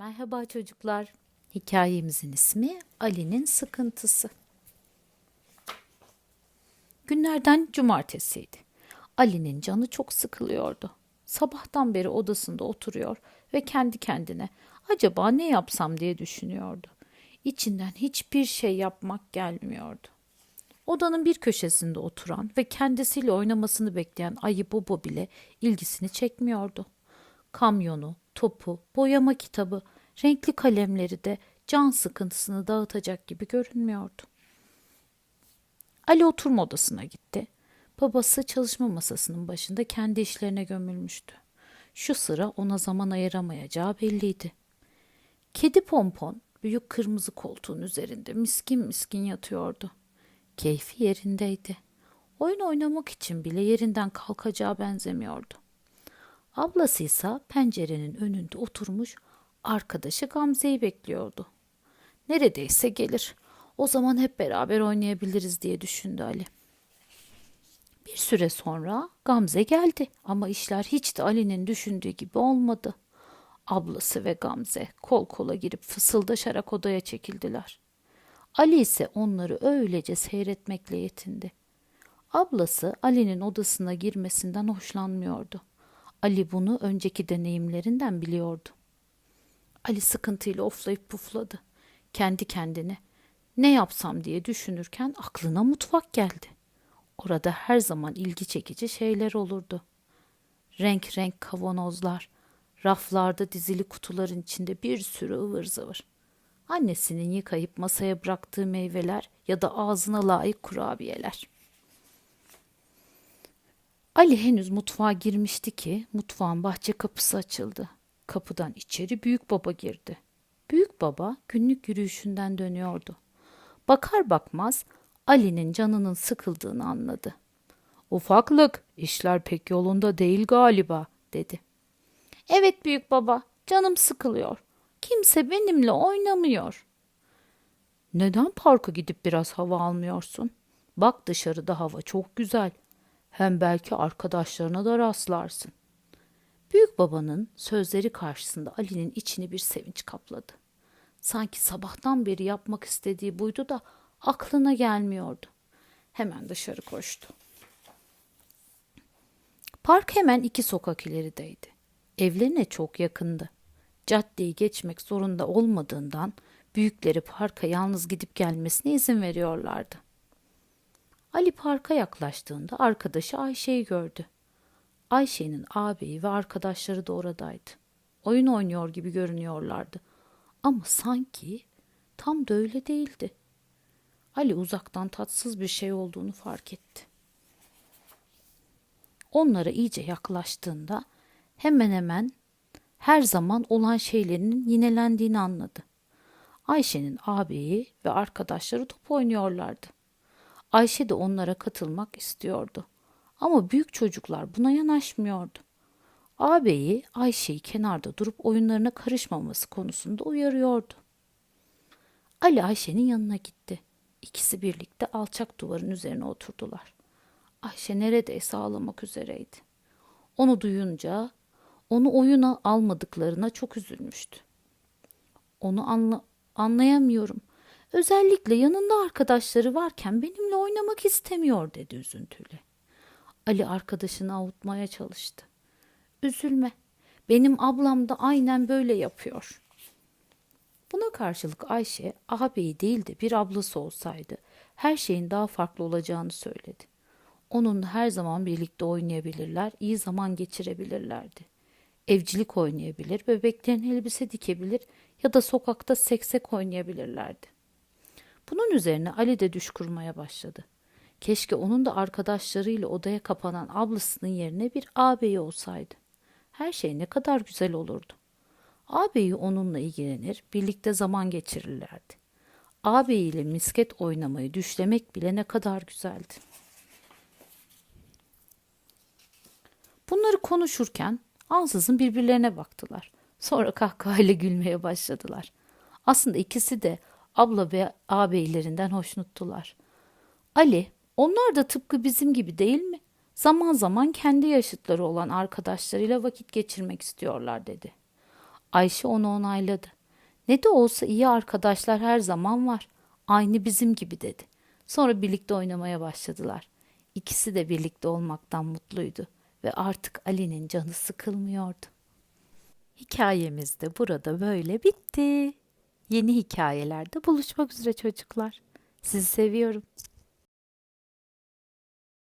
Merhaba çocuklar. Hikayemizin ismi Ali'nin sıkıntısı. Günlerden cumartesiydi. Ali'nin canı çok sıkılıyordu. Sabahtan beri odasında oturuyor ve kendi kendine acaba ne yapsam diye düşünüyordu. İçinden hiçbir şey yapmak gelmiyordu. Odanın bir köşesinde oturan ve kendisiyle oynamasını bekleyen ayı Bobo bile ilgisini çekmiyordu. Kamyonu, topu, boyama kitabı, renkli kalemleri de can sıkıntısını dağıtacak gibi görünmüyordu. Ali oturma odasına gitti. Babası çalışma masasının başında kendi işlerine gömülmüştü. Şu sıra ona zaman ayıramayacağı belliydi. Kedi pompon büyük kırmızı koltuğun üzerinde miskin miskin yatıyordu. Keyfi yerindeydi. Oyun oynamak için bile yerinden kalkacağı benzemiyordu. Ablası ise pencerenin önünde oturmuş arkadaşı Gamze'yi bekliyordu. Neredeyse gelir. O zaman hep beraber oynayabiliriz diye düşündü Ali. Bir süre sonra Gamze geldi ama işler hiç de Ali'nin düşündüğü gibi olmadı. Ablası ve Gamze kol kola girip fısıldaşarak odaya çekildiler. Ali ise onları öylece seyretmekle yetindi. Ablası Ali'nin odasına girmesinden hoşlanmıyordu. Ali bunu önceki deneyimlerinden biliyordu. Ali sıkıntıyla oflayıp pufladı. Kendi kendine ne yapsam diye düşünürken aklına mutfak geldi. Orada her zaman ilgi çekici şeyler olurdu. Renk renk kavanozlar, raflarda dizili kutuların içinde bir sürü ıvır zıvır. Annesinin yıkayıp masaya bıraktığı meyveler ya da ağzına layık kurabiyeler. Ali henüz mutfağa girmişti ki mutfağın bahçe kapısı açıldı. Kapıdan içeri büyük baba girdi. Büyük baba günlük yürüyüşünden dönüyordu. Bakar bakmaz Ali'nin canının sıkıldığını anladı. Ufaklık, işler pek yolunda değil galiba, dedi. Evet büyük baba, canım sıkılıyor. Kimse benimle oynamıyor. Neden parka gidip biraz hava almıyorsun? Bak dışarıda hava çok güzel. Hem belki arkadaşlarına da rastlarsın. Büyük babanın sözleri karşısında Ali'nin içini bir sevinç kapladı. Sanki sabahtan beri yapmak istediği buydu da aklına gelmiyordu. Hemen dışarı koştu. Park hemen iki sokak ilerideydi. Evlerine çok yakındı. Caddeyi geçmek zorunda olmadığından büyükleri parka yalnız gidip gelmesine izin veriyorlardı. Ali parka yaklaştığında arkadaşı Ayşe'yi gördü. Ayşe'nin ağabeyi ve arkadaşları da oradaydı. Oyun oynuyor gibi görünüyorlardı. Ama sanki tam da öyle değildi. Ali uzaktan tatsız bir şey olduğunu fark etti. Onlara iyice yaklaştığında hemen hemen her zaman olan şeylerinin yinelendiğini anladı. Ayşe'nin ağabeyi ve arkadaşları top oynuyorlardı. Ayşe de onlara katılmak istiyordu. Ama büyük çocuklar buna yanaşmıyordu. Ağabeyi Ayşe'yi kenarda durup oyunlarına karışmaması konusunda uyarıyordu. Ali Ayşe'nin yanına gitti. İkisi birlikte alçak duvarın üzerine oturdular. Ayşe neredeyse ağlamak üzereydi. Onu duyunca onu oyuna almadıklarına çok üzülmüştü. Onu anla anlayamıyorum. Özellikle yanında arkadaşları varken benimle oynamak istemiyor dedi üzüntüyle. Ali arkadaşını avutmaya çalıştı. Üzülme. Benim ablam da aynen böyle yapıyor. Buna karşılık Ayşe ağabeyi değil de bir ablası olsaydı her şeyin daha farklı olacağını söyledi. Onunla her zaman birlikte oynayabilirler, iyi zaman geçirebilirlerdi. Evcilik oynayabilir, bebeklerin elbise dikebilir ya da sokakta seksek oynayabilirlerdi. Bunun üzerine Ali de düş kurmaya başladı. Keşke onun da arkadaşlarıyla odaya kapanan ablasının yerine bir ağabeyi olsaydı. Her şey ne kadar güzel olurdu. Ağabeyi onunla ilgilenir, birlikte zaman geçirirlerdi. Ağabeyiyle misket oynamayı düşlemek bile ne kadar güzeldi. Bunları konuşurken ansızın birbirlerine baktılar. Sonra kahkahayla gülmeye başladılar. Aslında ikisi de abla ve ağabeylerinden hoşnuttular. Ali, onlar da tıpkı bizim gibi değil mi? Zaman zaman kendi yaşıtları olan arkadaşlarıyla vakit geçirmek istiyorlar dedi. Ayşe onu onayladı. Ne de olsa iyi arkadaşlar her zaman var. Aynı bizim gibi dedi. Sonra birlikte oynamaya başladılar. İkisi de birlikte olmaktan mutluydu ve artık Ali'nin canı sıkılmıyordu. Hikayemiz de burada böyle bitti. Yeni hikayelerde buluşmak üzere çocuklar. Sizi seviyorum.